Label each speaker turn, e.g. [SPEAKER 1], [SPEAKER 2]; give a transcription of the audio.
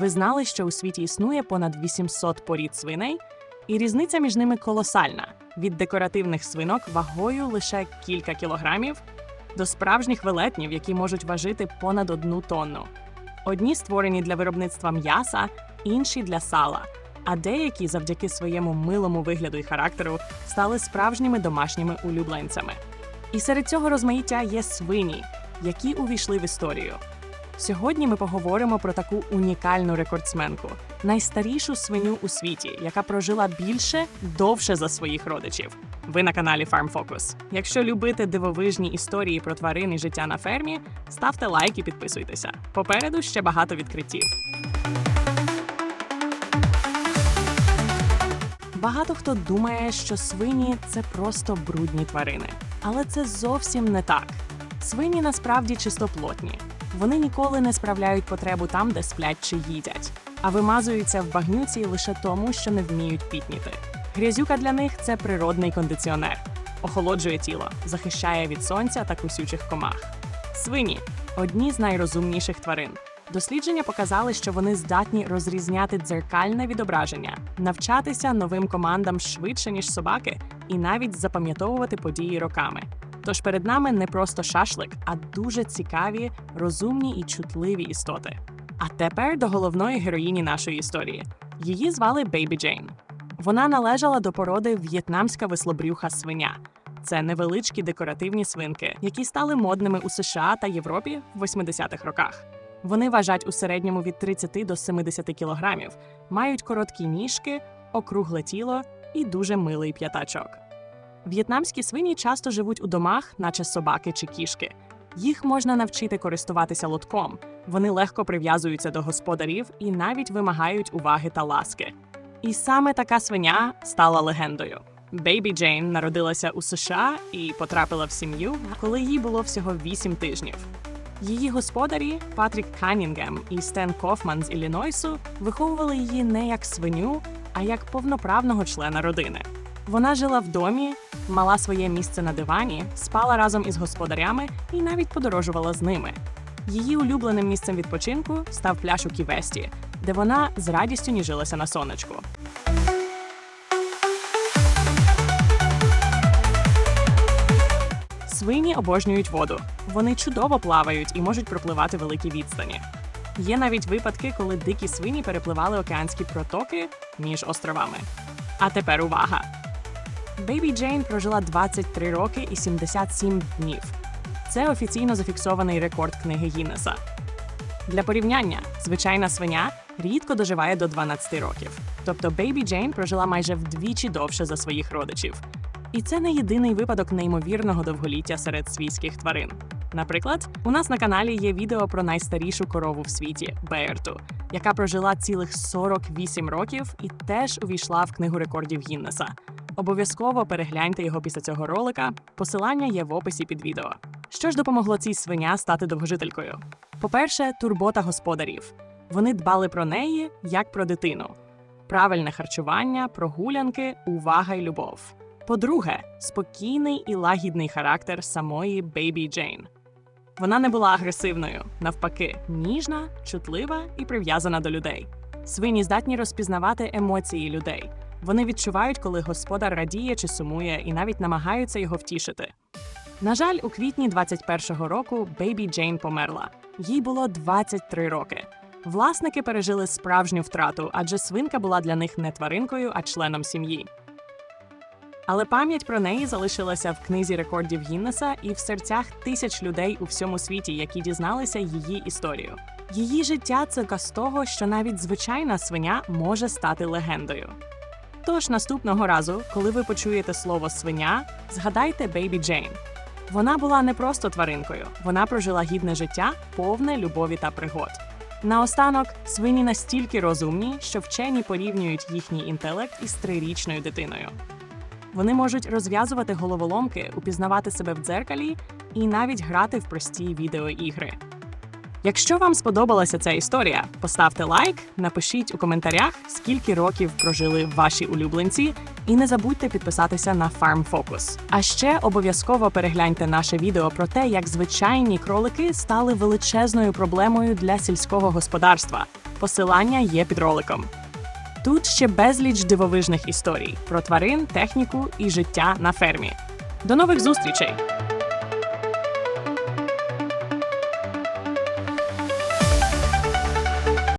[SPEAKER 1] Ви знали, що у світі існує понад 800 порід свиней, і різниця між ними колосальна від декоративних свинок вагою лише кілька кілограмів до справжніх велетнів, які можуть важити понад одну тонну. Одні створені для виробництва м'яса, інші для сала, а деякі завдяки своєму милому вигляду і характеру стали справжніми домашніми улюбленцями. І серед цього розмаїття є свині, які увійшли в історію. Сьогодні ми поговоримо про таку унікальну рекордсменку, найстарішу свиню у світі, яка прожила більше довше за своїх родичів. Ви на каналі Farm Focus. Якщо любите дивовижні історії про тварин і життя на фермі, ставте лайк і підписуйтеся. Попереду ще багато відкриттів. Багато хто думає, що свині це просто брудні тварини, але це зовсім не так. Свині насправді чистоплотні. Вони ніколи не справляють потребу там, де сплять чи їдять, а вимазуються в багнюці лише тому, що не вміють пітніти. Грязюка для них це природний кондиціонер, охолоджує тіло, захищає від сонця та кусючих комах. Свині одні з найрозумніших тварин. Дослідження показали, що вони здатні розрізняти дзеркальне відображення, навчатися новим командам швидше ніж собаки, і навіть запам'ятовувати події роками. Тож перед нами не просто шашлик, а дуже цікаві, розумні і чутливі істоти. А тепер до головної героїні нашої історії. Її звали Бейбі Джейн. Вона належала до породи в'єтнамська веслобрюха свиня. Це невеличкі декоративні свинки, які стали модними у США та Європі в 80-х роках. Вони важать у середньому від 30 до 70 кілограмів, мають короткі ніжки, округле тіло і дуже милий п'ятачок. В'єтнамські свині часто живуть у домах, наче собаки чи кішки. Їх можна навчити користуватися лотком. Вони легко прив'язуються до господарів і навіть вимагають уваги та ласки. І саме така свиня стала легендою. Бейбі Джейн народилася у США і потрапила в сім'ю, коли їй було всього 8 тижнів. Її господарі Патрік Канінгем і Стен Кофман з Іллінойсу виховували її не як свиню, а як повноправного члена родини. Вона жила в домі, мала своє місце на дивані, спала разом із господарями і навіть подорожувала з ними. Її улюбленим місцем відпочинку став пляж у Ківесті, де вона з радістю ніжилася на сонечку. Свині обожнюють воду. Вони чудово плавають і можуть пропливати великі відстані. Є навіть випадки, коли дикі свині перепливали океанські протоки між островами. А тепер увага! Бейбі Джейн прожила 23 роки і 77 днів. Це офіційно зафіксований рекорд книги Гіннеса. Для порівняння, звичайна свиня рідко доживає до 12 років. Тобто Бейбі Джейн прожила майже вдвічі довше за своїх родичів. І це не єдиний випадок неймовірного довголіття серед свійських тварин. Наприклад, у нас на каналі є відео про найстарішу корову в світі Беєрту, яка прожила цілих 48 років і теж увійшла в книгу рекордів Гіннеса. Обов'язково перегляньте його після цього ролика. Посилання є в описі під відео. Що ж допомогло цій свиня стати довгожителькою? По-перше, турбота господарів. Вони дбали про неї як про дитину. Правильне харчування, прогулянки, увага й любов. По-друге, спокійний і лагідний характер самої Бейбі Джейн. Вона не була агресивною, навпаки, ніжна, чутлива і прив'язана до людей. Свині здатні розпізнавати емоції людей. Вони відчувають, коли господар радіє чи сумує, і навіть намагаються його втішити. На жаль, у квітні 21-го року Бейбі Джейн померла. Їй було 23 роки. Власники пережили справжню втрату, адже свинка була для них не тваринкою, а членом сім'ї. Але пам'ять про неї залишилася в книзі рекордів Гіннеса і в серцях тисяч людей у всьому світі, які дізналися її історію. Її життя це доказ того, що навіть звичайна свиня може стати легендою. Тож наступного разу, коли ви почуєте слово свиня, згадайте Бейбі Джейн. Вона була не просто тваринкою, вона прожила гідне життя, повне любові та пригод. Наостанок, свині настільки розумні, що вчені порівнюють їхній інтелект із трирічною дитиною. Вони можуть розв'язувати головоломки, упізнавати себе в дзеркалі і навіть грати в прості відеоігри. Якщо вам сподобалася ця історія, поставте лайк, напишіть у коментарях, скільки років прожили ваші улюбленці, І не забудьте підписатися на Farm Focus. А ще обов'язково перегляньте наше відео про те, як звичайні кролики стали величезною проблемою для сільського господарства. Посилання є під роликом. Тут ще безліч дивовижних історій про тварин, техніку і життя на фермі. До нових зустрічей!